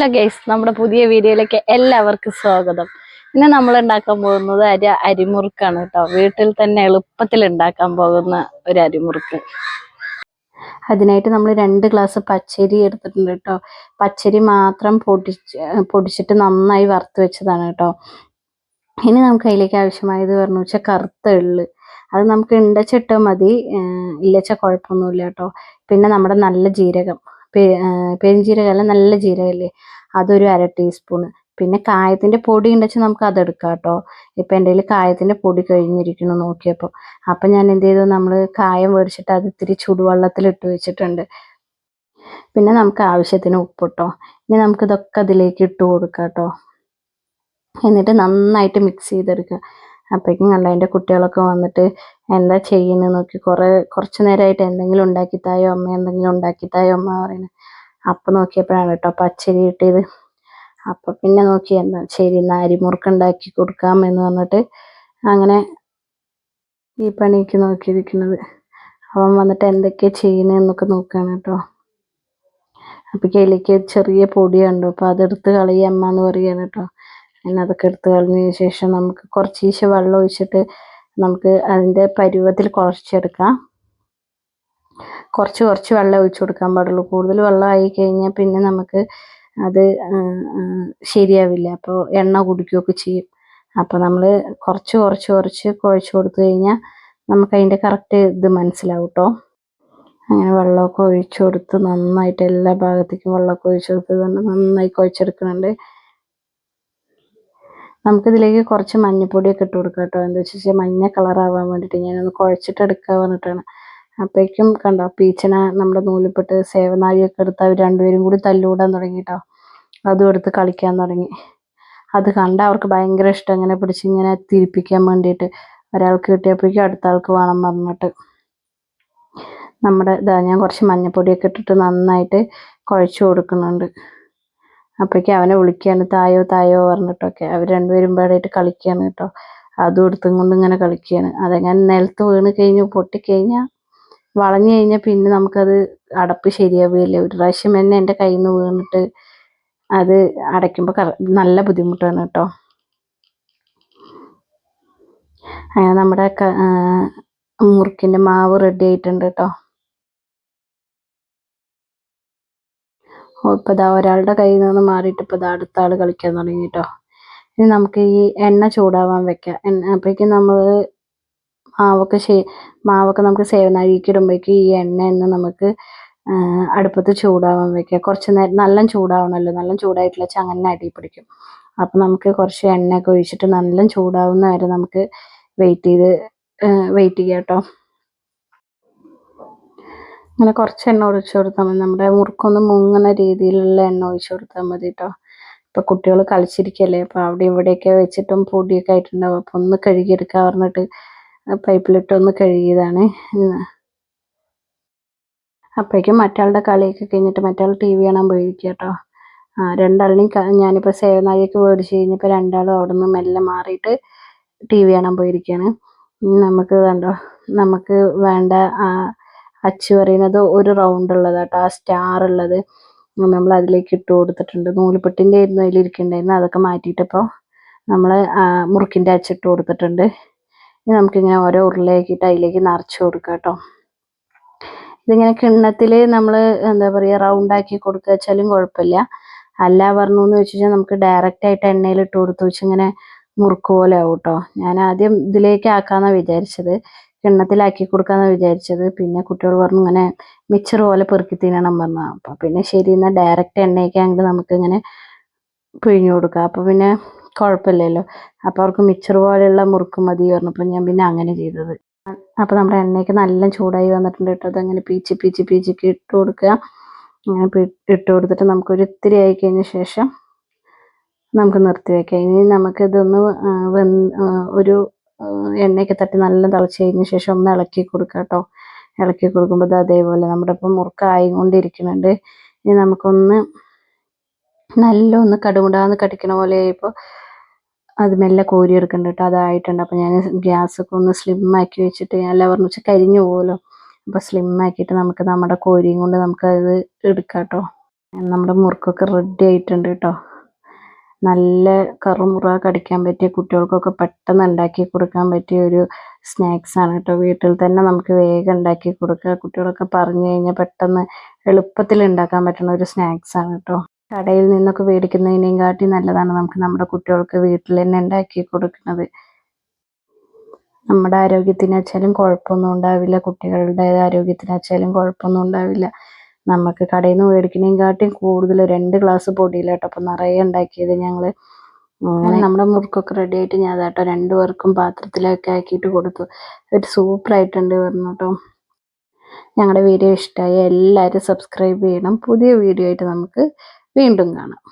Hello guys നമ്മുടെ പുതിയ വീഡിയോയിലേക്ക് എല്ലാവർക്കും സ്വാഗതം. ഇന്ന് നമ്മൾ ഉണ്ടാക്കാൻ പോകുന്നത് അരി അരിമുറുക്കാണ് കേട്ടോ. വീട്ടിൽ തന്നെ എളുപ്പത്തിൽ ഉണ്ടാക്കാൻ പോകുന്ന ഒരു അരിമുറുക്ക്. അതിനായിട്ട് നമ്മൾ രണ്ട് ഗ്ലാസ് പച്ചരി എടുത്തിട്ടുണ്ട് കേട്ടോ. പച്ചരി മാത്രം പൊടിച്ച് പൊടിച്ചിട്ട് നന്നായി വറുത്ത് വെച്ചതാണ് കേട്ടോ. ഇനി നമുക്ക് അതിലേക്ക് ആവശ്യമായത് പറഞ്ഞു വെച്ചാൽ കറുത്ത എള്ള്. അത് നമുക്ക് ഉണ്ടച്ചിട്ട് മതി. ഇല്ലച്ച കുഴപ്പമൊന്നുമില്ല കേട്ടോ. പിന്നെ നമ്മുടെ നല്ല ജീരകം. പെരുംജീരകമല്ല നല്ല ജീരകമല്ലേ അതൊരു അര ടീസ്പൂൺ പിന്നെ കായത്തിന്റെ പൊടി ഉണ്ടെച്ചാൽ നമുക്ക് അതെടുക്കാം കേട്ടോ ഇപ്പം എന്റെ കയ്യിൽ കായത്തിന്റെ പൊടി കഴിഞ്ഞിരിക്കുന്നു നോക്കിയപ്പോൾ അപ്പം ഞാൻ എന്ത് ചെയ്തു? നമ്മൾ കായം മേടിച്ചിട്ട് അത് ഇത്തിരി ചുടുവെള്ളത്തിൽ ഇട്ട് വെച്ചിട്ടുണ്ട്. പിന്നെ നമുക്ക് ആവശ്യത്തിന് ഉപ്പ് ഉപ്പിട്ടോ ഇനി നമുക്ക് ഇതൊക്കെ അതിലേക്ക് ഇട്ട് കൊടുക്കാം കേട്ടോ എന്നിട്ട് നന്നായിട്ട് മിക്സ് ചെയ്തെടുക്കുക. അപ്പോഴേക്കും കണ്ട എന്റെ കുട്ടികളൊക്കെ വന്നിട്ട് എന്താ ചെയ്യുന്നത് നോക്കി. കുറേ കുറച്ച് നേരമായിട്ട് എന്തെങ്കിലും ഉണ്ടാക്കിത്തായോ അമ്മ? എന്തെങ്കിലും ഉണ്ടാക്കിത്തായോ അമ്മ പറയുന്നത് അപ്പം നോക്കിയപ്പോഴാണ് കേട്ടോ പച്ചരി കിട്ടിയത്. അപ്പം പിന്നെ നോക്കി എന്താ ശരി എന്നാൽ അരിമുറുക്ക് ഉണ്ടാക്കി കൊടുക്കാം എന്ന് പറഞ്ഞിട്ട് അങ്ങനെ ഈ പണിക്ക് നോക്കിയിരിക്കുന്നത്. അവൻ വന്നിട്ട് എന്തൊക്കെയാണ് ചെയ്യുന്നതെന്നൊക്കെ നോക്കുകയാണ് കേട്ടോ. അപ്പം കയ്യിലേക്ക് ചെറിയ പൊടി കണ്ടു. അപ്പോൾ അതെടുത്ത് കളയമ്മ എന്ന് പറയുകയാണ് കേട്ടോ. അങ്ങനെ അതൊക്കെ എടുത്ത് കളഞ്ഞതിന് ശേഷം നമുക്ക് കുറച്ചീശെ വെള്ളം ഒഴിച്ചിട്ട് നമുക്ക് അതിന്റെ പരുവത്തിൽ കുറച്ചെടുക്കാം കുറച്ച് കുറച്ച് വെള്ളം ഒഴിച്ചു കൊടുക്കാൻ പാടുള്ളൂ. കൂടുതൽ വെള്ളം ആയി കഴിഞ്ഞാൽ പിന്നെ നമുക്ക് അത് ശരിയാവില്ല. അപ്പോൾ എണ്ണ കുടിക്കുകയൊക്കെ ചെയ്യും. അപ്പോൾ നമ്മൾ കുറച്ച് കുറച്ച് കുറച്ച് കുഴച്ച് കൊടുത്തു കഴിഞ്ഞാൽ നമുക്ക് അതിന്റെ കറക്റ്റ് ഇത് മനസ്സിലാവും കേട്ടോ. അങ്ങനെ വെള്ളമൊക്കെ ഒഴിച്ചു കൊടുത്ത് നന്നായിട്ട് എല്ലാ ഭാഗത്തേക്കും വെള്ളമൊക്കെ ഒഴിച്ചു കൊടുത്ത് നന്നായി കുഴച്ചെടുക്കുന്നുണ്ട്. നമുക്കിതിലേക്ക് കുറച്ച് മഞ്ഞപ്പൊടിയൊക്കെ ഇട്ട് കൊടുക്കാം കേട്ടോ. എന്താ വെച്ചാൽ മഞ്ഞ കളറാവാൻ വേണ്ടിയിട്ട് ഞാനൊന്ന് കുഴച്ചിട്ട് എടുക്കാൻ പറഞ്ഞിട്ടാണ്. അപ്പോഴേക്കും കണ്ടോ പീച്ചന നമ്മുടെ നൂലിപ്പെട്ട് സേവനാഴിയൊക്കെ എടുത്ത് അവർ രണ്ടുപേരും കൂടി തല്ലുകൂടാൻ തുടങ്ങി കേട്ടോ. അതും എടുത്ത് കളിക്കാൻ തുടങ്ങി. അത് കണ്ട അവർക്ക് ഭയങ്കര ഇഷ്ടം ഇങ്ങനെ പിടിച്ച് ഇങ്ങനെ തിരിപ്പിക്കാൻ വേണ്ടിയിട്ട് ഒരാൾക്ക് കിട്ടിയപ്പോഴേക്കും അടുത്ത ആൾക്ക് വേണം പറഞ്ഞിട്ട്. നമ്മുടെ ഞാൻ കുറച്ച് മഞ്ഞപ്പൊടിയൊക്കെ ഇട്ടിട്ട് നന്നായിട്ട് കുഴച്ച് കൊടുക്കുന്നുണ്ട്. അപ്പോഴേക്കും അവനെ വിളിക്കുകയാണ് തായോ തായോ പറഞ്ഞിട്ടൊക്കെ അവർ രണ്ടുപേരും പാടായിട്ട് കളിക്കുകയാണ് കേട്ടോ. അതും എടുത്തും കൊണ്ട് ഇങ്ങനെ കളിക്കുകയാണ്. അതെങ്ങനെ നിലത്ത് വീണ് കഴിഞ്ഞു പൊട്ടിക്കഴിഞ്ഞാൽ വളഞ്ഞു കഴിഞ്ഞാൽ പിന്നെ നമുക്കത് അടപ്പ് ശരിയാവുകയില്ല. ഒരു പ്രാവശ്യം തന്നെ എന്റെ കയ്യിൽ നിന്ന് വീണിട്ട് അത് അടയ്ക്കുമ്പോൾ നല്ല ബുദ്ധിമുട്ടാണ് കേട്ടോ. അങ്ങനെ നമ്മുടെ മുറുക്കിന്റെ മാവ് റെഡി ആയിട്ടുണ്ട് കേട്ടോ. ഇപ്പോൾ ഇതാ ഒരാളുടെ കയ്യിൽ നിന്ന് മാറിയിട്ട് ഇപ്പോൾ ഇതാ അടുത്ത ആൾ കളിക്കാൻ തുടങ്ങി കേട്ടോ ഇനി നമുക്ക് ഈ എണ്ണ ചൂടാവാൻ വെക്കാം. എണ്ണ അപ്പോഴേക്കും നമ്മൾ മാവൊക്കെ ശേ മാവൊക്കെ നമുക്ക് സേവനാഴിക്കിടുമ്പോഴേക്കും ഈ എണ്ണ എന്ന് നമുക്ക് അടുപ്പത്ത് ചൂടാവാൻ വെക്കാം. കുറച്ച് നേരം നല്ല ചൂടാവണമല്ലോ നല്ല ചൂടായിട്ടുള്ള ചങ്ങനെ അടി പിടിക്കും. അപ്പം നമുക്ക് കുറച്ച് എണ്ണയൊക്കെ ഒഴിച്ചിട്ട് നല്ല ചൂടാവുന്ന വരെ നമുക്ക് വെയിറ്റ് ചെയ്ത് വെയിറ്റ് ചെയ്യാം കേട്ടോ അങ്ങനെ കുറച്ച് എണ്ണ ഒഴിച്ചു കൊടുത്താൽ മതി. നമ്മുടെ മുറുക്കൊന്ന് മുങ്ങുന്ന രീതിയിലുള്ള എണ്ണ ഒഴിച്ചു കൊടുത്താൽ മതി കേട്ടോ ഇപ്പം കുട്ടികൾ കളിച്ചിരിക്കല്ലേ അപ്പോൾ അവിടെ ഇവിടെയൊക്കെ വെച്ചിട്ടും പൊടിയൊക്കെ ആയിട്ടുണ്ടാവും. അപ്പോൾ ഒന്ന് കഴുകിയെടുക്കാൻ പറഞ്ഞിട്ട് പൈപ്പിലിട്ട് ഒന്ന് കഴുകിയതാണ്. അപ്പോഴേക്കും മറ്റാളുടെ കളിയൊക്കെ കഴിഞ്ഞിട്ട് മറ്റാൾ ടി വി കാണാൻ പോയിരിക്കുക കേട്ടോ ആ രണ്ടാളിനെയും ഞാനിപ്പോൾ സേവനാഴിയൊക്കെ മേടിച്ച് കഴിഞ്ഞപ്പോൾ രണ്ടാളും അവിടെ നിന്ന് മെല്ലെ മാറിയിട്ട് ടി വി കാണാൻ പോയിരിക്കുകയാണ് നമുക്ക് കണ്ടോ നമുക്ക് വേണ്ട അച്ച് പറയുന്നത് ഒരു റൗണ്ട് ഉള്ളതാട്ടോ. ആ സ്റ്റാർ ഉള്ളത് നമ്മൾ അതിലേക്ക് ഇട്ട് കൊടുത്തിട്ടുണ്ട്. നൂലുപെട്ടിന്റെ ആയിരുന്നു അതിലിരിക്കണ്ടായിരുന്നു. അതൊക്കെ മാറ്റിയിട്ട് ഇപ്പോൾ നമ്മൾ മുറുക്കിന്റെ അച്ചിട്ട് കൊടുത്തിട്ടുണ്ട്. ഇനി നമുക്കിങ്ങനെ ഓരോ ഉരുളയാക്കിയിട്ട് അതിലേക്ക് നിറച്ച് കൊടുക്കാം കേട്ടോ. ഇതിങ്ങനെ കിണ്ണത്തിൽ നമ്മൾ എന്താ പറയുക റൗണ്ടാക്കി കൊടുക്കുക വെച്ചാലും കുഴപ്പമില്ല. അല്ല പറഞ്ഞു എന്ന് വെച്ച് നമുക്ക് ഡയറക്റ്റ് ആയിട്ട് എണ്ണയിൽ ഇട്ട് കൊടുത്തു വെച്ചിങ്ങനെ മുറുക്ക് പോലെ ആവും കേട്ടോ. ഞാൻ ആദ്യം ഇതിലേക്ക് ആക്കാമെന്നാണ് വിചാരിച്ചത്. കിണ്ണത്തിലാക്കി കൊടുക്കാമെന്ന് വിചാരിച്ചത്. പിന്നെ കുട്ടികൾ പറഞ്ഞു ഇങ്ങനെ മിച്ചർ പോലെ പെറുക്കി തിന്നണം പറഞ്ഞു. അപ്പം പിന്നെ ശരി എന്നാൽ ഡയറക്റ്റ് എണ്ണയൊക്കെ ആണെങ്കിൽ നമുക്ക് ഇങ്ങനെ പിഴിഞ്ഞു കൊടുക്കാം. അപ്പോൾ പിന്നെ കുഴപ്പമില്ലല്ലോ. അപ്പോൾ അവർക്ക് മിച്ചർ പോലെയുള്ള മുറുക്ക് മതി പറഞ്ഞപ്പോൾ ഞാൻ പിന്നെ അങ്ങനെ ചെയ്തത്. അപ്പോൾ നമ്മുടെ എണ്ണയൊക്കെ നല്ല ചൂടായി വന്നിട്ടുണ്ട് കേട്ടോ. അതങ്ങനെ പീച്ച് പീച്ച് പീച്ചൊക്കെ ഇട്ട് കൊടുക്കുക. അങ്ങനെ ഇട്ട് കൊടുത്തിട്ട് നമുക്കൊരു ഇത്തിരി ആയി കഴിഞ്ഞ ശേഷം നമുക്ക് നിർത്തി വെക്കാം. ഇനി നമുക്കിതൊന്ന് ഒരു എണ്ണയൊക്കെ തട്ടി നല്ല തിളച്ച് കഴിഞ്ഞ ശേഷം ഒന്ന് ഇളക്കി കൊടുക്കുക കേട്ടോ. ഇളക്കി കൊടുക്കുമ്പോൾ അതേപോലെ നമ്മുടെ ഇപ്പം മുറുക്കായി കൊണ്ടിരിക്കുന്നുണ്ട് ഇനി നമുക്കൊന്ന് നല്ല ഒന്ന് കടുമുടാന്ന് കടിക്കണ പോലെ ഇപ്പോൾ അത് മെല്ലെ കോരി എടുക്കണ്ട കേട്ടോ. അതായിട്ടുണ്ട്. അപ്പം ഞാൻ ഗ്യാസൊക്കെ ഒന്ന് സ്ലിം ആക്കി വെച്ചിട്ട് ഞാൻ എല്ലാം പറഞ്ഞു വെച്ചാൽ കരിഞ്ഞു പോകുമല്ലോ അപ്പോൾ സ്ലിം ആക്കിയിട്ട് നമുക്ക് നമ്മുടെ കോരിയും കൊണ്ട് നമുക്ക് അത് എടുക്കാം കേട്ടോ. നമ്മുടെ മുറുക്കൊക്കെ റെഡി ആയിട്ടുണ്ട് കേട്ടോ. നല്ല കറുമുറ കടിക്കാൻ പറ്റിയ കുട്ടികൾക്കൊക്കെ പെട്ടെന്ന് ഉണ്ടാക്കി കൊടുക്കാൻ പറ്റിയ ഒരു സ്നാക്സ് ആണ് കേട്ടോ. വീട്ടിൽ തന്നെ നമുക്ക് വേഗം ഉണ്ടാക്കി കൊടുക്കുക. കുട്ടികളൊക്കെ പറഞ്ഞു കഴിഞ്ഞാൽ പെട്ടെന്ന് എളുപ്പത്തിൽ ഉണ്ടാക്കാൻ പറ്റുന്ന ഒരു സ്നാക്സ് ആണ് കേട്ടോ. കടയിൽ നിന്നൊക്കെ മേടിക്കുന്നതിനേയും കാട്ടി നല്ലതാണ് നമുക്ക് നമ്മുടെ കുട്ടികൾക്ക് വീട്ടിൽ തന്നെ ഉണ്ടാക്കി കൊടുക്കുന്നത്. നമ്മുടെ ആരോഗ്യത്തിന് വെച്ചാലും കുഴപ്പമൊന്നും ഉണ്ടാവില്ല. കുട്ടികളുടെ ആരോഗ്യത്തിന് വെച്ചാലും കുഴപ്പമൊന്നും ഉണ്ടാവില്ല. നമുക്ക് കടയിൽ നിന്ന് മേടിക്കുന്നതിനും കാട്ടിയും കൂടുതൽ രണ്ട് ഗ്ലാസ് പൊടിയിലാട്ടോ അപ്പം നിറയെ ഉണ്ടാക്കിയത് ഞങ്ങൾ അങ്ങനെ നമ്മുടെ മുറുക്കൊക്കെ റെഡി ആയിട്ട് ഞാൻ അതാട്ടോ രണ്ടു പേർക്കും പാത്രത്തിലൊക്കെ ആക്കിയിട്ട് കൊടുത്തു. ഒരു സൂപ്പറായിട്ടുണ്ട് പറഞ്ഞു കേട്ടോ. ഞങ്ങളുടെ വീഡിയോ ഇഷ്ടമായി. എല്ലാവരും സബ്സ്ക്രൈബ് ചെയ്യണം. പുതിയ വീഡിയോ ആയിട്ട് നമുക്ക് വീണ്ടും കാണാം.